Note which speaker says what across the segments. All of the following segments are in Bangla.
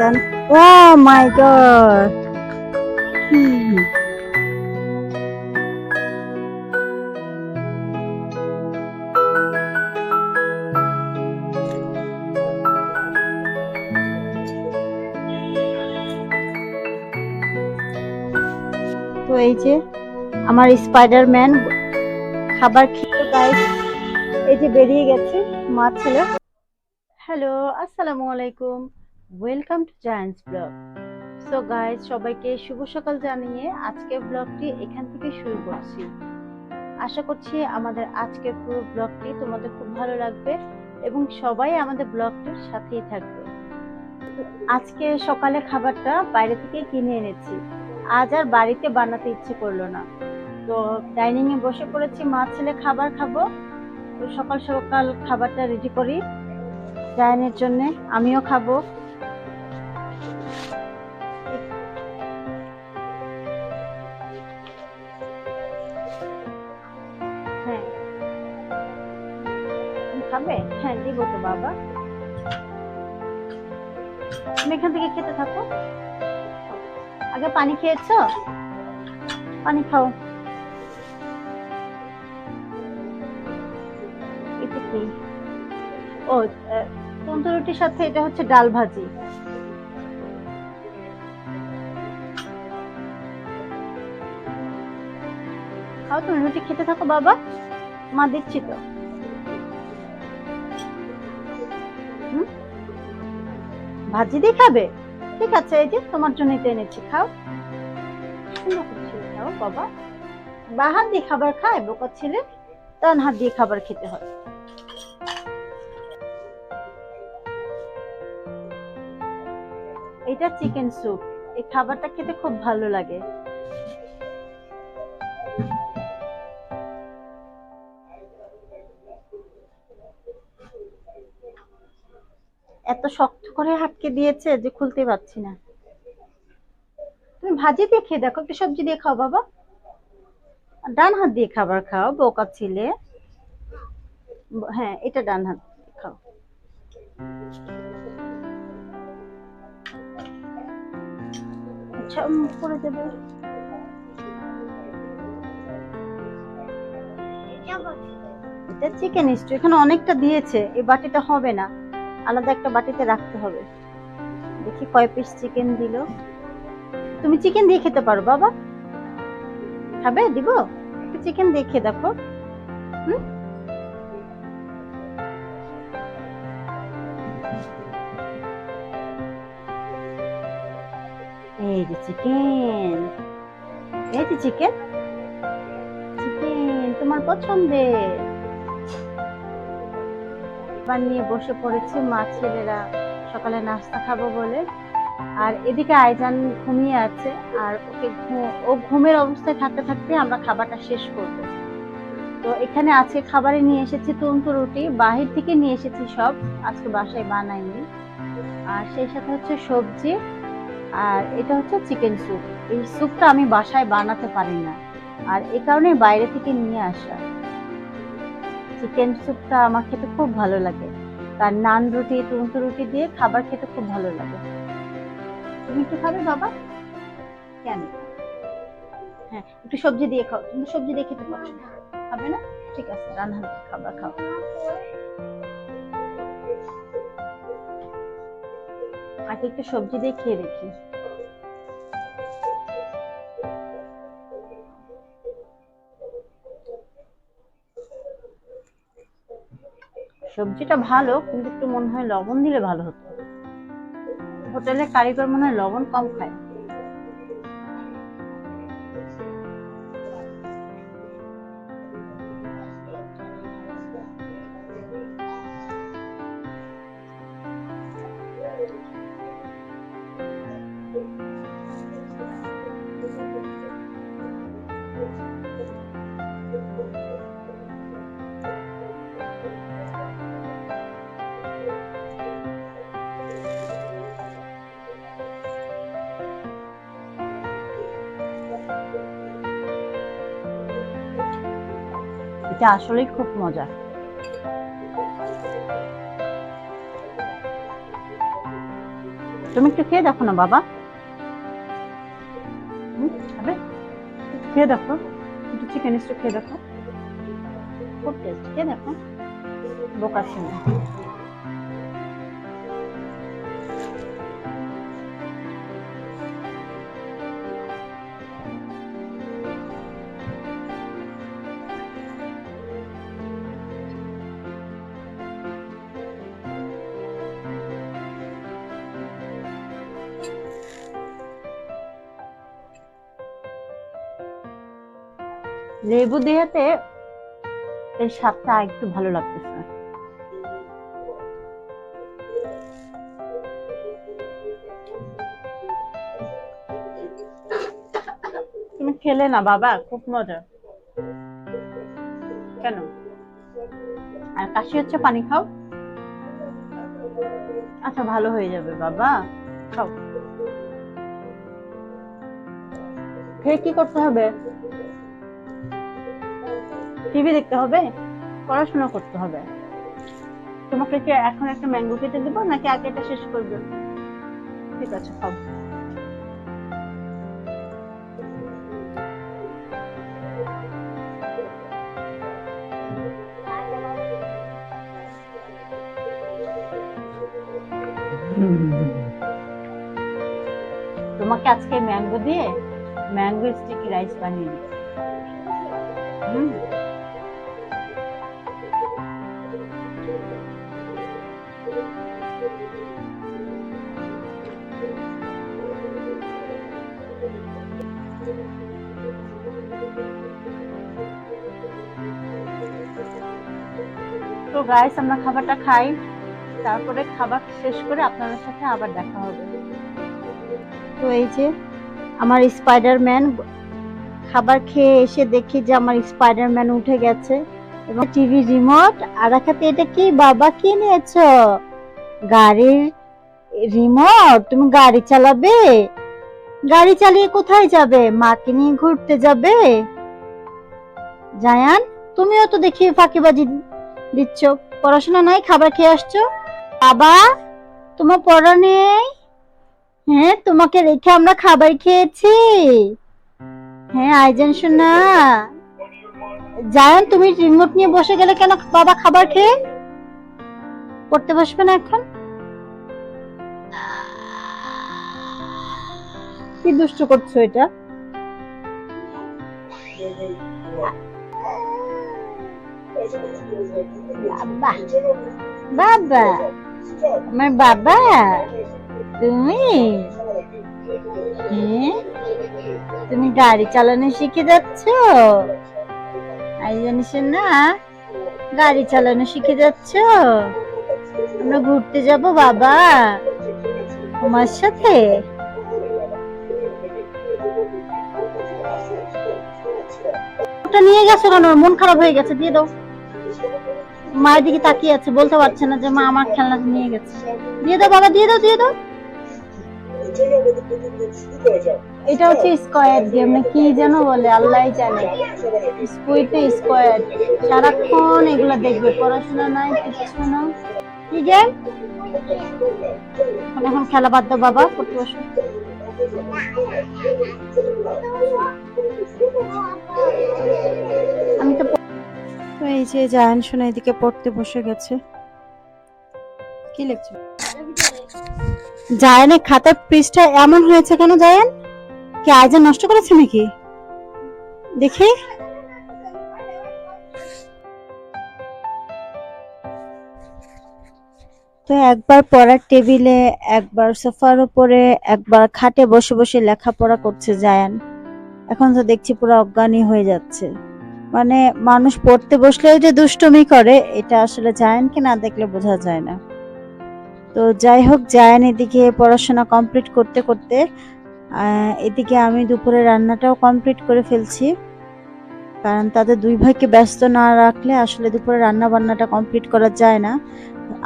Speaker 1: আইজান ও মাই গড। তো এই যে আমার স্পাইডারম্যান খাবার খেয়ে গাইস এই যে বেরিয়ে গেছে, মা ছেলে। হ্যালো আসসালামু আলাইকুম। Welcome to Giants blog so guys সবাইকে শুভ সকাল জানিয়ে আজকের ব্লগটি এখান থেকে শুরু করছি। আশা করছি আমাদের আজকের পুরো ব্লগটি তোমাদের খুব ভালো লাগবে এবং সবাই আমাদের ব্লগটির সাথেই থাকবে। আজকে সকালে খাবারটা বাইরে থেকে কিনে এনেছি। আজ আর বাড়িতে বানাতে ইচ্ছে করল না। তো ডাইনিং এ বসে পড়েছি, মা ছেলে খাবার খাব। তো সকাল সকাল খাবারটা রেডি করি। জায়ানের জন্য আমিও খাব। এখান থেকে খেতে থাকো। আগে পানি খেয়েছো? পানি খাও। ও তন্দুর রুটির সাথে এটা হচ্ছে ডাল ভাজি। খাও তুমি, রুটি খেতে থাকো বাবা। মা দিচ্ছি তো। ভাজি দিয়ে খাবে? ঠিক আছে, এই যে তোমার জন্য এটা এনেছি, খাও। খাও বাবা। বা হাত দিয়ে খাবার খায়, বোকা ছেলে। ডান হাত দিয়ে খাবার খেতে হয়। এটা চিকেন স্যুপ এই খাবারটা খেতে খুব ভালো লাগে। করে আটকে দিয়েছে যে খুলতে পারছি না। তুমি ভাজি দিয়ে খেয়ে দেখো, একটু সবজি দিয়ে খাও বাবা। ডান হাত দিয়ে খাবার খাও, বোকা ছিলে। হ্যাঁ এটা ডান হাত খাও। আচ্ছা এটা চিকেন স্টু এখানে অনেকটা দিয়েছে, এই বাটিটা হবে না। আলাদা একটা বাটিতে রাখতে হবে। দেখি কয় পিস চিকেন দিল। তুমি চিকেন দিয়ে খেতে পারো, বাবা। খাবে? দিব? একটু চিকেন দিয়ে খেয়ে দেখো? এই যে চিকেন এই যে চিকেন চিকেন তোমার পছন্দের। খাবার নিয়ে বসে পড়েছে। মা, ছেলেরা সকালে নাস্তা খাব বলে। আর এদিকে আইজান ঘুমিয়ে আছে। আর ওকে ও ঘুমের অবস্থায় থাকতে থাকতে আমরা খাবারটা শেষ করব। তো এখানে আজকে খাবারে নিয়ে এসেছি তন্তু রুটি। বাহির থেকে নিয়ে এসেছি সব। আজকে বাসায় বানাইনি। আর সেই সাথে হচ্ছে সবজি। আর এটা হচ্ছে চিকেন স্যুপ। এই স্যুপটা আমি বাসায় বানাতে পারি না। আর এই কারণে বাইরে থেকে নিয়ে আসা। চিকেন স্যুপটা আমার খেতে খুব ভালো লাগে। তার নান রুটি তন্তু রুটি দিয়ে খাবার খেতে খুব ভালো লাগে। তুমি একটু খাবে বাবা? কেন? হ্যাঁ একটু সবজি দিয়ে খাও। তুমি সবজি দিয়ে খেতে পারছ খাবে না? ঠিক আছে, রান্না খাবার খাও। আগে একটু সবজি দিয়ে খেয়ে দেখি। সবজিটা ভালো, কিন্তু একটু মনে হয় লবণ দিলে ভালো হতো। হোটেলের কারিগর মনে হয় লবণ কম খায়। এটা আসলেই খুব মজা তুমি একটু খেয়ে দেখো না, বাবা। খাবে? খেয়ে দেখো। একটু চিকেন স্টু খেয়ে দেখো। খুব টেস্ট খেয়ে দেখো। বোকার শুনে লেবু দেওয়াতে এর স্বাদটা একটু ভালো লাগতেছে। তুমি খেলে না বাবা, খুব মজা। কেন? আর কাশি হচ্ছে, পানি খাও। আচ্ছা ভালো হয়ে যাবে বাবা, খাও। খেয়ে কি করতে হবে? টিভি দেখতে হবে, পড়াশোনা করতে হবে। তোমাকে কি এখন একটা ম্যাঙ্গো কেটে দেবো, নাকি আগে এটা শেষ করবে? ঠিক আছে, খাও। তোমাকে আজকে ম্যাঙ্গো দিয়ে ম্যাঙ্গো স্টিকি রাইস বানিয়ে দিই হুম। গাইস আমরা খাবারটা খাই, তারপরে খাবার শেষ করে আপনাদের সাথে আবার দেখা হবে। তো এই যে আমার স্পাইডারম্যান খাবার খেয়ে এসে দেখি যে আমার স্পাইডারম্যান উঠে গেছে এবং টিভি রিমোট আর একাতে এটা কি বাবা কি নিয়েছো গাড়ির রিমোট তুমি গাড়ি চালাবে? গাড়ি চালিয়ে কোথায় যাবে? মাকে নিয়ে ঘুরতে যাবে? জায়ান, তুমিও তো দেখি ফাঁকিবাজি দিচ্ছ। পড়াশোনা নাই, খাবার খেয়ে আসছো? বাবা, তোমার পড়া নেই? হ্যাঁ তোমাকে রেখে আমরা খাবার খেয়েছি। হ্যাঁ আইজান শোনা জায়ান, তুমি রিমোট নিয়ে বসে গেলে কেন বাবা খাবার খেয়ে? পড়তে বসবে না এখন? কি দুষ্ট করছ এটা? বাবা। বাবা। আমার বাবা, তুমি? হ্যাঁ? তুমি গাড়ি চালানো শিখে যাচ্ছ? আই জানিস না। গাড়ি চালানো শিখে যাচ্ছ? আমরা ঘুরতে যাব বাবা, তোমার সাথে। ওটা নিয়ে গেছো কেন? মন খারাপ হয়ে গেছে, দিয়ে দাও। মায়ের দিকে তাকিয়ে আছে বলতে পারছে না যে মা আমার খেলনা নিয়ে গেছে। দিয়ে দাও বাবা দিয়ে দাও দিয়ে দাও। এটা হচ্ছে স্কোয়ার গেম না কি যেন বলে আল্লাহ জানে। স্কুইড স্কোয়ার সারাক্ষণ এগুলো দেখবে পড়াশোনা নাই কিছু না। কি গেম এখন এখন খেলা বাদ দাও বাবা পড়তে বসো। তো প- এই যে জায়ান শোনা এদিকে পড়তে বসে গেছে। কি লিখছো? জায়ানের খাতার পৃষ্ঠা এমন হয়েছে কেন জায়ান? কি আজ নষ্ট করেছে নাকি? দেখি। তো একবার পড়ার টেবিলে, একবার সোফার উপরে, একবার খাটে বসে বসে লেখাপড়া করছে জায়ান। এখন তো দেখছি পুরো অজ্ঞানী হয়ে যাচ্ছে। মানে মানুষ পড়তে বসলেও যে দুষ্টুমি করে, এটা আসলে জায়ানকে না দেখলে বোঝা যায় না। তো যাই হোক জায়ান এদিকে পড়াশোনা কমপ্লিট করতে করতে এদিকে আমি দুপুরে রান্নাটাও কমপ্লিট করে ফেলছি। কারণ তাদের দুই ভাইকে ব্যস্ত না রাখলে আসলে দুপুরে রান্না বান্নাটা কমপ্লিট করা যায় না।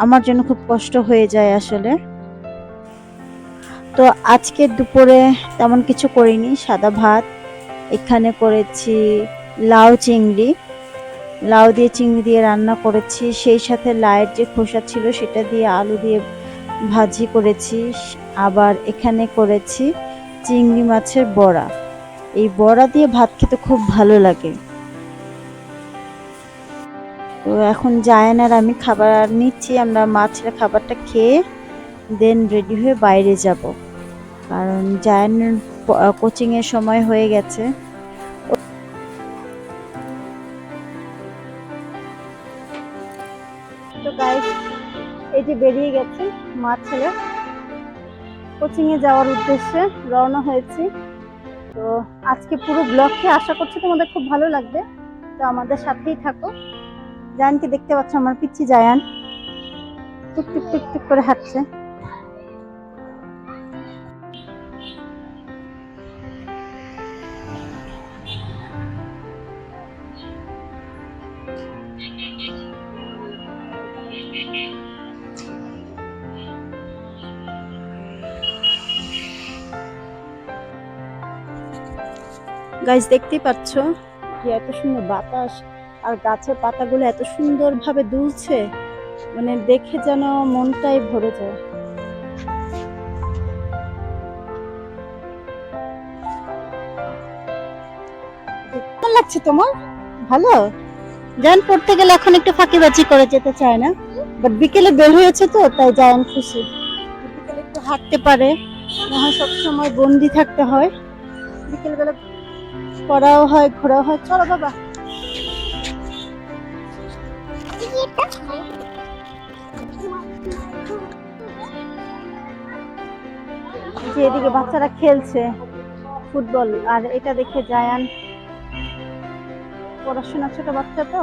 Speaker 1: আমার জন্য খুব কষ্ট হয়ে যায় আসলে। তো আজকে দুপুরে তেমন কিছু করিনি, সাদা ভাত এখানে করেছি। লাউ চিংড়ি, লাউ দিয়ে চিংড়ি দিয়ে রান্না করেছি। সেই সাথে লায়ের যে খোসা ছিল সেটা দিয়ে আলু দিয়ে
Speaker 2: ভাজি করেছি। আবার এখানে করেছি চিংড়ি মাছের বড়া। এই বড়া দিয়ে ভাত খেতে খুব ভালো লাগে। তো এখন জায়ান আর আমি খাবার নিচ্ছি, আমরা মাছের খাবারটা খেয়ে দেন রেডি হয়ে বাইরে যাব। কারণ জায়ানের কোচিংয়ের সময় হয়ে গেছে।
Speaker 1: গেছে মা ছেলে কোচিং এ যাওয়ার উদ্দেশ্যে রওনা হয়েছি। তো আজকে পুরো ব্লগকে আশা করছি তোমাদের খুব ভালো লাগবে। তো আমাদের সাথেই থাকো। জায়ানকে দেখতে পাচ্ছ আমার পিচ্ছি জায়ান। টুক টুক টুক টুক করে হাঁটছে। গাছ দেখতেই পাচ্ছ? যে এত সুন্দর বাতাস, আর গাছের পাতাগুলো এত সুন্দরভাবে দুলছে। মানে দেখে যেন মনটাই ভরে যায়। কেমন লাগছে তোমার? ভালো? জায়ান পড়তে গেলে এখন একটু ফাঁকিবাজি করে যেতে চায় না? বাট বিকেলে বের হয়েছে তো, তাই জায়ান খুশি। বিকেলে একটু হাঁটতে পারে, না হয় সবসময় বন্দি থাকতে হয়। বিকেলবেলা পড়াও হয়, ঘোরাও হয়। চলো বাবা। এদিকে বাচ্চারা খেলছে ফুটবল, আর এটা দেখে জায়ান পড়াশোনা ছোট বাচ্চা তো।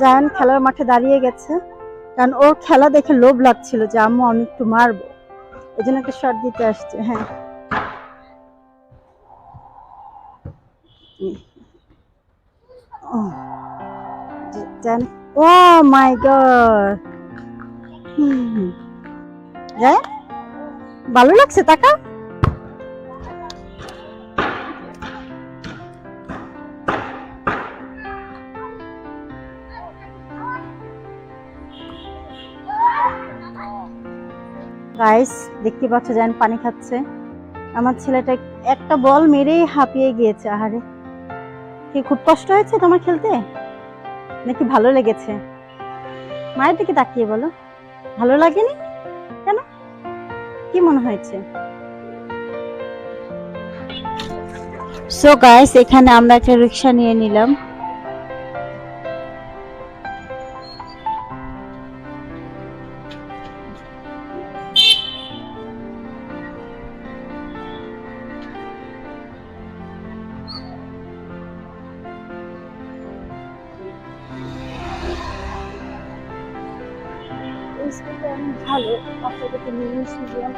Speaker 1: জায়ান খেলার মাঠে দাঁড়িয়ে গেছে। কারণ ওর খেলা দেখে লোভ লাগছিল যে, আম্মু, আমি একটু মারবো। এই জন্য একটা শট দিতে আসছে হ্যাঁ। ও মাই গড ভালো লাগছে টাকা গাইস দেখতে পাচ্ছ যেন পানি খাচ্ছে। আমার ছেলেটা একটা বল মেরেই হাঁপিয়ে গিয়েছে, আহারে। কি খুব কষ্ট হয়েছে তোমার খেলতে? নাকি ভালো লেগেছে? মায়ের দিকে তাকিয়ে বলো। ভালো লাগেনি? কেন? কি মনে হয়েছে?
Speaker 2: সো গাইস এখানে আমরা একটা রিক্সা নিয়ে নিলাম।
Speaker 1: ইংলিশ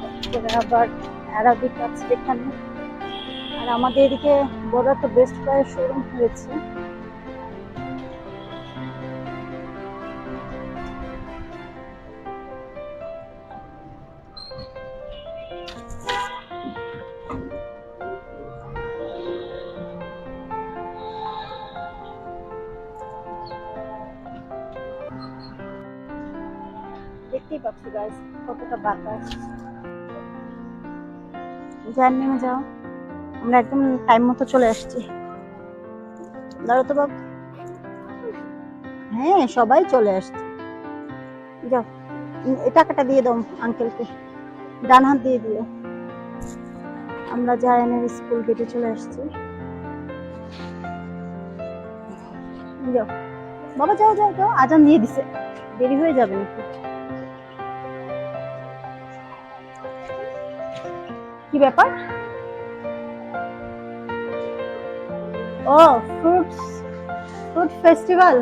Speaker 1: তারপরে আবার অ্যারাবিক আছে এখানে। আর আমাদের এদিকে বড় একটা বেস্ট প্রায় শোরুম হয়েছে। নেমে যাও। আমরা একদম টাইম মতো চলে আসছি। দাঁড়ো তো হ্যাঁ সবাই চলে আসছে। যাও। টাকাটা দিয়ে দাও আঙ্কেলকে ডান হাত দিয়ে দিও আমরা জায়ানের স্কুল গেটে চলে আসছি। যাও। বাবা, যাও যাও যাও। আজান দিয়ে দিছে। দেরি হয়ে যাবে নাকি? কি ব্যাপার? ও ফ্রুটস ফ্রুট ফেস্টিভ্যাল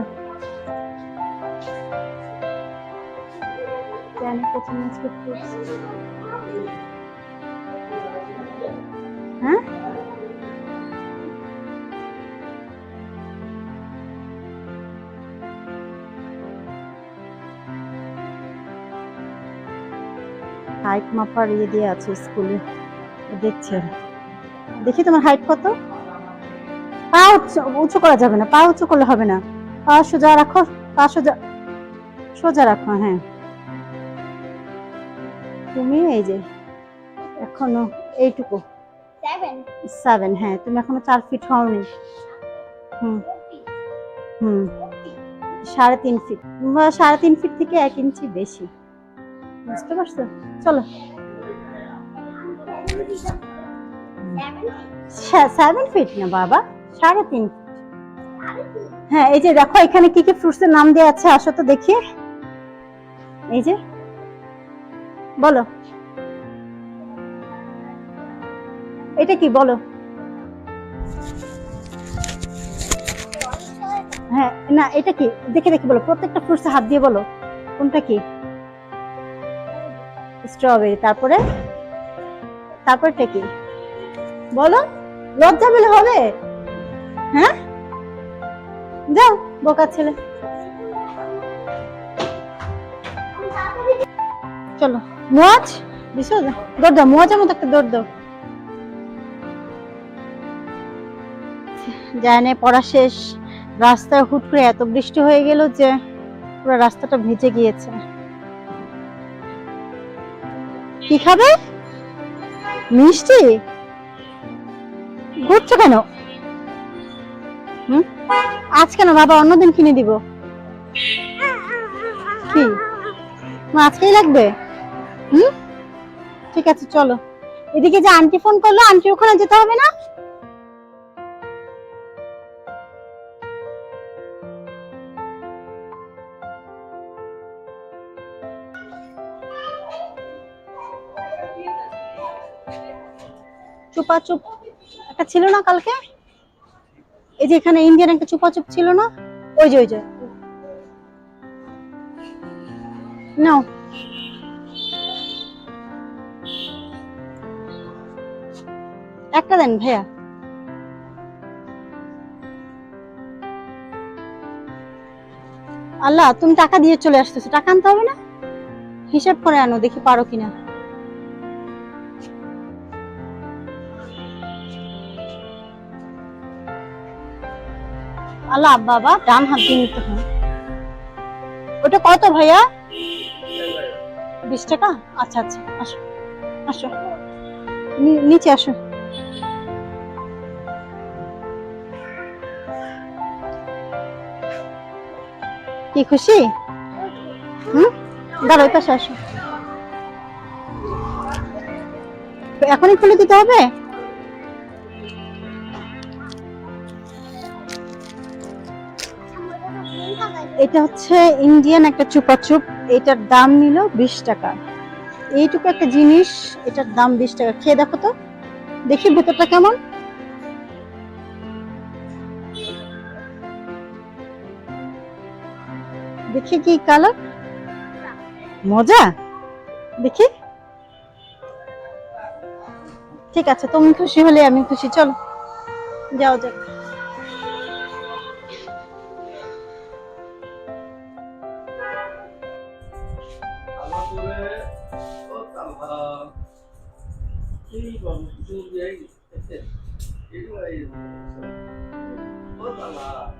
Speaker 1: হ্যাঁ? মাপার ইয়ে দিয়ে আছে স্কুলে। দেখছে দেখি তোমার হাইট কত? পা উঁচু করা যাবে না পা উঁচু করলে হবে না। পা সোজা রাখো পা সোজা সোজা রাখো হ্যাঁ। তুমি এই যে এখনও এইটুকু। সেভেন হ্যাঁ তুমি এখনও চার ফিট হওনি। হুম। হুম। সাড়ে তিন ফিট সাড়ে তিন ফিট থেকে এক ইঞ্চি বেশি। বুঝতে পারছ? চলো. সেভেন ফিট না বাবা? সাড়ে তিন হ্যাঁ এই যে দেখো, এখানে কি কি ফ্রুটস এর নাম দেওয়া আছে, আসো তো দেখি। এই যে, বলো। এটা কি, বলো। হ্যাঁ না, এটা কি? দেখে দেখে বলো, প্রত্যেকটা ফ্রুটস হাত দিয়ে বলো। কোনটা কি? স্ট্রবেরি তারপরে? তারপরটা কি বলো লজ্জা পেলে হবে? হ্যাঁ? যাও, বোকা ছেলে। চলো, মোয়াজ, দিছো? দৌড় দাও, মোয়াজের মতো একটা দৌড় দাও। জানে পড়া শেষ। রাস্তায় হুট করে এত বৃষ্টি হয়ে গেল যে পুরো রাস্তাটা ভিজে গিয়েছে। কি খাবে? মিষ্টি? ঘুরছো কেন? আজ কেন? বাবা অন্যদিন কিনে দিব। কি? আজকেই লাগবে? হুম? ঠিক আছে, চলো। এদিকে যে আন্টি ফোন করল, আন্টি ওখানে যেতে হবে না? একটা ছিল না কালকে? এই যে এখানে ইন্ডিয়ান একটা ছিল না? ওই যে ওই যে। একটা দেন ভাইয়া। আল্লাহ, তুমি টাকা দিয়ে চলে আসতেছো। টাকা আনতে হবে না? হিসাব করে আনো, দেখি পারো কিনা। আল্লাহ বাবা ডান হাত দিয়ে নিতে হয়। ওটা কত ভাইয়া? বিশ টাকা? আচ্ছা আচ্ছা আসো আসো। নিচে আসো। কি খুশি? হুম? দাঁড়ো পাশে আসো। এখনই খুলে দিতে হবে? এটা হচ্ছে ইন্ডিয়ান একটা চুপাচুপ এটার দাম নিল বিশ টাকা। এইটুকু একটা জিনিস, এটার দাম বিশ টাকা। খেয়ে দেখো তো, দেখি ভেতরটা কেমন। দেখি কি কালার মজা? দেখি। ঠিক আছে, তুমি খুশি হলে আমি খুশি। চলো, যাও যাও
Speaker 3: tudo e aí. Ele vai. Bota
Speaker 1: lá.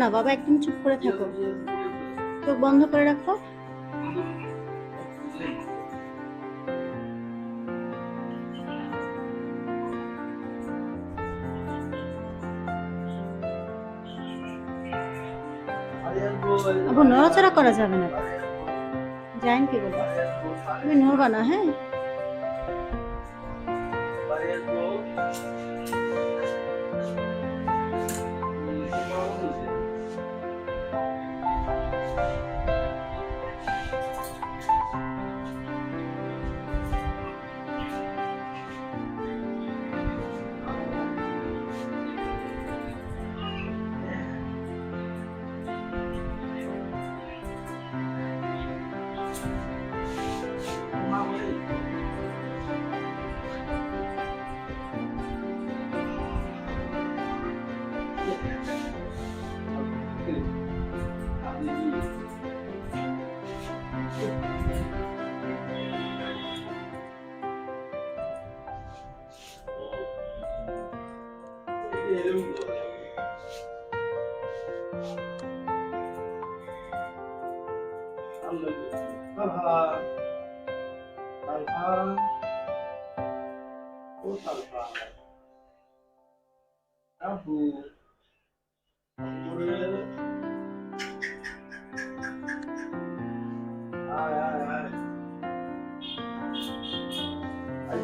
Speaker 1: না, বাবা, একদম চুপ করে থাকো চোখ বন্ধ করে রাখো আবু নড়াচড়া করা যাবে না জাইন কি বলব তুমি নড়বা না হ্যাঁ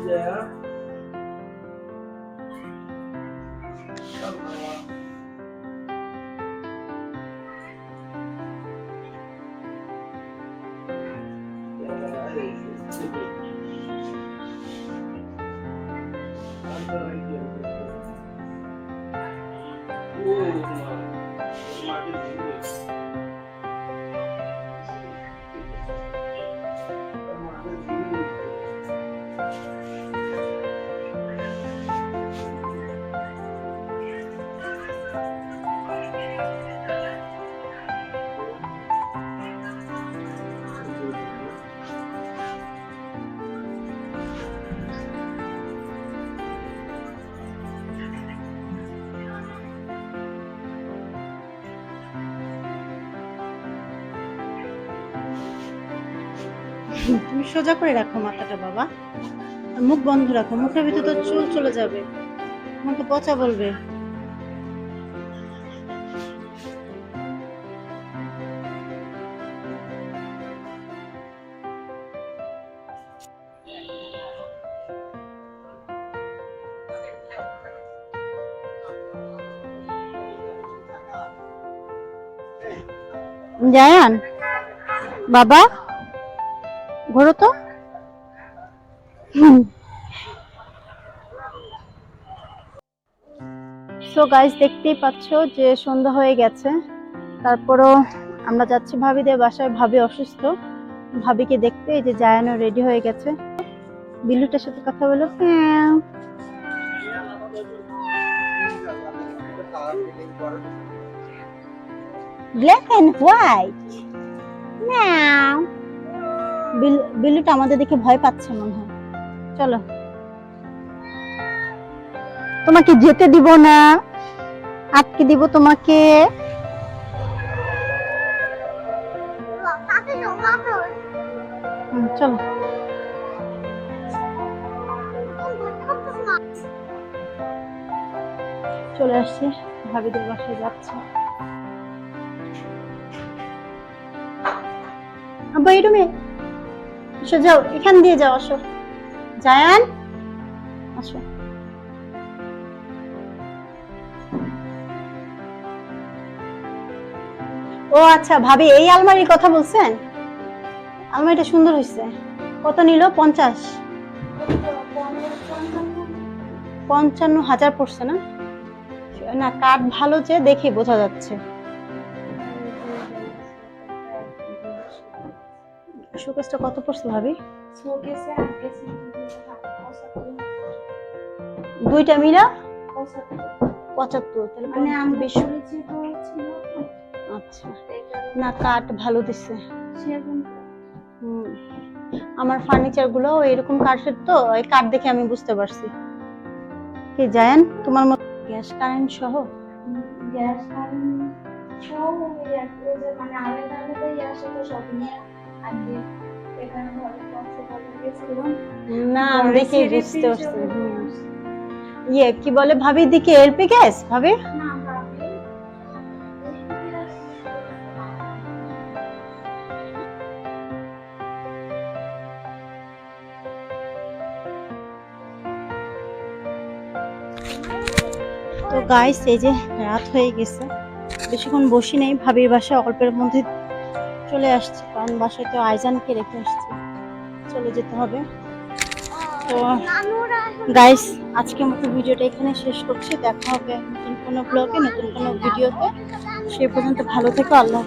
Speaker 1: there. সোজা করে রাখো মাথাটা, বাবা। মুখ বন্ধ রাখো, মুখের ভিতরে তো চুল চলে যাবে। তোমাকে পচা বলবে। জায়ান? বাবা? ঘোরো তো। সো গাইস দেখতেই পাচ্ছ যে সন্ধ্যা হয়ে গেছে। তারপরও আমরা যাচ্ছি ভাবিদের বাসায়। ভাবি অসুস্থ। ভাবিকে দেখতে এই যে জায়ানও রেডি হয়ে গেছে। বিল্লুটার সাথে কথা বলো। ব্ল্যাক অ্যান্ড হোয়াইট নাও বিল্লুটা আমাদের দেখে ভয় পাচ্ছে মনে হয়। চলো। তোমাকে যেতে দিব না। আটকে দিব তোমাকে। চলো। চলে আসছি। ভাবিদের বাসায় যাচ্ছে। আব্বা, এই রুমে আসো, যাও, এখান দিয়ে যাও, আসো। জায়ান? আসো। ও আচ্ছা ভাবি, এই আলমারির কথা বলছেন? আলমারিটা সুন্দর হয়েছে কত নিল? পঞ্চাশ। পঞ্চান্ন হাজার পড়ছে না? না, কাঠ ভালো যে দেখে বোঝা যাচ্ছে। শোকেসটা কত পড়ছে ভাবি? দুইটা মিলা? পঁচাত্তর তাহলে
Speaker 4: মানে
Speaker 1: বিশ।
Speaker 4: তো,
Speaker 1: আচ্ছা। না কাঠ ভালো দিছে। হুম। আমার ফার্নিচারগুলো এরকম কাঠের তো এই কাঠ দেখে আমি বুঝতে পারছি। কি জায়েন তোমার মতো গ্যাস কারেন্ট সহ?
Speaker 4: গ্যাস কারেন্ট যে মানে আলাদা আলাদাই আসে তো সব নিয়ে। আগে
Speaker 1: না আমি দেখে বুঝতে পারছি
Speaker 4: চলে
Speaker 1: হুম।
Speaker 4: আসছি।
Speaker 1: ইয়ে কি বলে ভাবি দিকে এলপি গ্যাস ভাবি
Speaker 4: ভাবি
Speaker 1: তো গাইস এই যে রাত হয়ে গেছে বেশিক্ষণ বসি নেই ভাবির বাসায় অল্পের মধ্যে চলে আসছি, কারণ বাসায় তো আইজানকে রেখে আসছি। চলে যেতে হবে। তো গাইস আজকের মতো ভিডিওটা এখানে শেষ করছি। দেখা হবে নতুন কোনো ব্লগে নতুন কোনো ভিডিওতে। সে পর্যন্ত ভালো থেকো, আল্লাহ